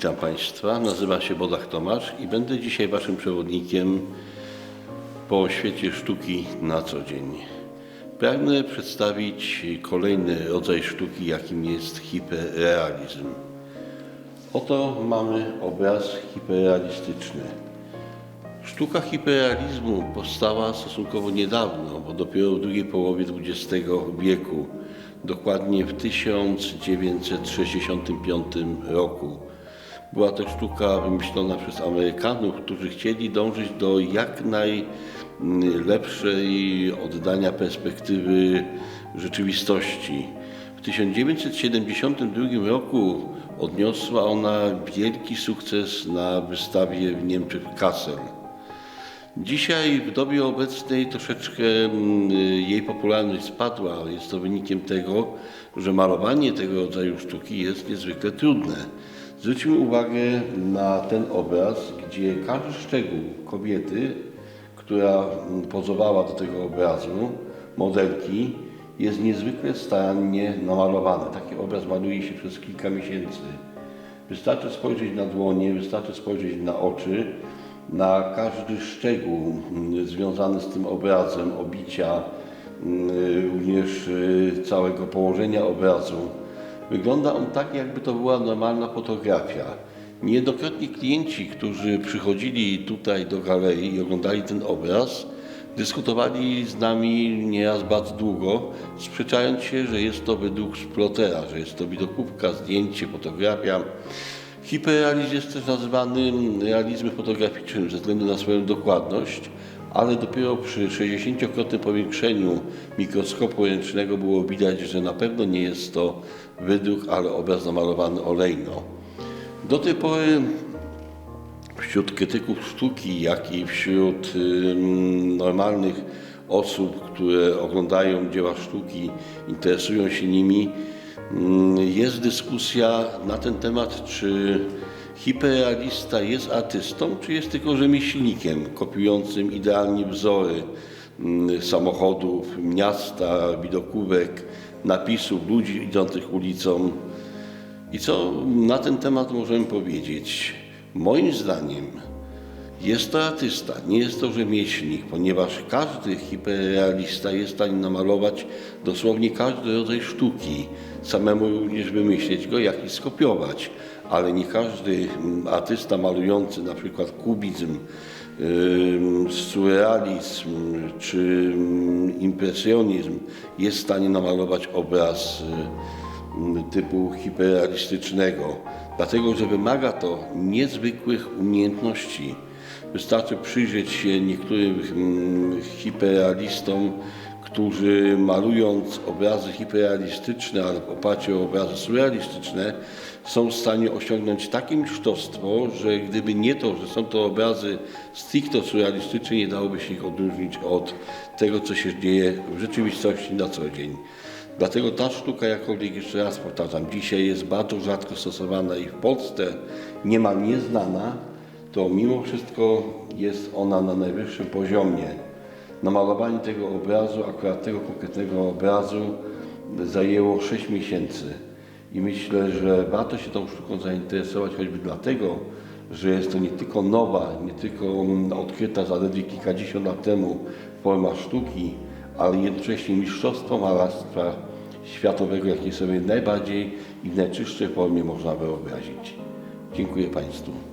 Witam Państwa, nazywam się Bodach Tomasz i będę dzisiaj Waszym przewodnikiem po świecie sztuki na co dzień. Pragnę przedstawić kolejny rodzaj sztuki, jakim jest hiperrealizm. Oto mamy obraz hiperrealistyczny. Sztuka hiperrealizmu powstała stosunkowo niedawno, bo dopiero w drugiej połowie XX wieku, dokładnie w 1965 roku. Była to sztuka wymyślona przez Amerykanów, którzy chcieli dążyć do jak najlepszej oddania perspektywy rzeczywistości. W 1972 roku odniosła ona wielki sukces na wystawie w Niemczech w Kassel. Dzisiaj w dobie obecnej troszeczkę mm, jej popularność spadła, ale jest to wynikiem tego, że malowanie tego rodzaju sztuki jest niezwykle trudne. Zwróćmy uwagę na ten obraz, gdzie każdy szczegół kobiety, która pozowała do tego obrazu, modelki, jest niezwykle starannie namalowany. Taki obraz maluje się przez kilka miesięcy. Wystarczy spojrzeć na dłonie, wystarczy spojrzeć na oczy, na każdy szczegół mm, związany z tym obrazem, obicia, mm, również y, całego położenia obrazu. Wygląda on tak, jakby to była normalna fotografia. Niejednokrotnie klienci, którzy przychodzili tutaj do galerii i oglądali ten obraz, dyskutowali z nami nieraz bardzo długo, sprzeczając się, że jest to według splotera, że jest to widokówka, zdjęcie, fotografia. Hiperrealizm jest też nazywany realizmem fotograficznym ze względu na swoją dokładność, ale dopiero przy 60-krotnym powiększeniu mikroskopu ręcznego było widać, że na pewno nie jest to wydruk, ale obraz namalowany olejno. Do tej pory wśród krytyków sztuki, jak i wśród normalnych osób, które oglądają dzieła sztuki, interesują się nimi, jest dyskusja na ten temat, czy hiperrealista jest artystą, czy jest tylko rzemieślnikiem kopiującym idealnie wzory ym, samochodów, miasta, widokówek, napisów, ludzi idących ulicą. I co na ten temat możemy powiedzieć? Moim zdaniem jest to artysta, nie jest to rzemieślnik, ponieważ każdy hiperrealista jest w stanie namalować dosłownie każdy rodzaj sztuki, samemu również wymyśleć go, jak i skopiować, ale nie każdy artysta malujący na przykład kubizm, surrealizm czy impresjonizm jest w stanie namalować obraz typu hiperrealistycznego, dlatego że wymaga to niezwykłych umiejętności. Wystarczy przyjrzeć się niektórym hiperrealistom, którzy malując obrazy hiperrealistyczne, ale w oparciu o obrazy surrealistyczne, są w stanie osiągnąć takie mistrzostwo, że gdyby nie to, że są to obrazy stricte surrealistyczne, nie dałoby się ich odróżnić od tego, co się dzieje w rzeczywistości na co dzień. Dlatego ta sztuka, jakkolwiek jeszcze raz powtarzam, dzisiaj jest bardzo rzadko stosowana i w Polsce niemal nieznana, to mimo wszystko jest ona na najwyższym poziomie. Namalowanie tego obrazu, akurat tego konkretnego obrazu, zajęło 6 miesięcy. I myślę, że warto się tą sztuką zainteresować choćby dlatego, że jest to nie tylko nowa, nie tylko odkryta zaledwie kilkadziesiąt lat temu forma sztuki, ale jednocześnie mistrzostwo malarstwa światowego, jakie sobie najbardziej i w najczystszej formie można wyobrazić. Dziękuję Państwu.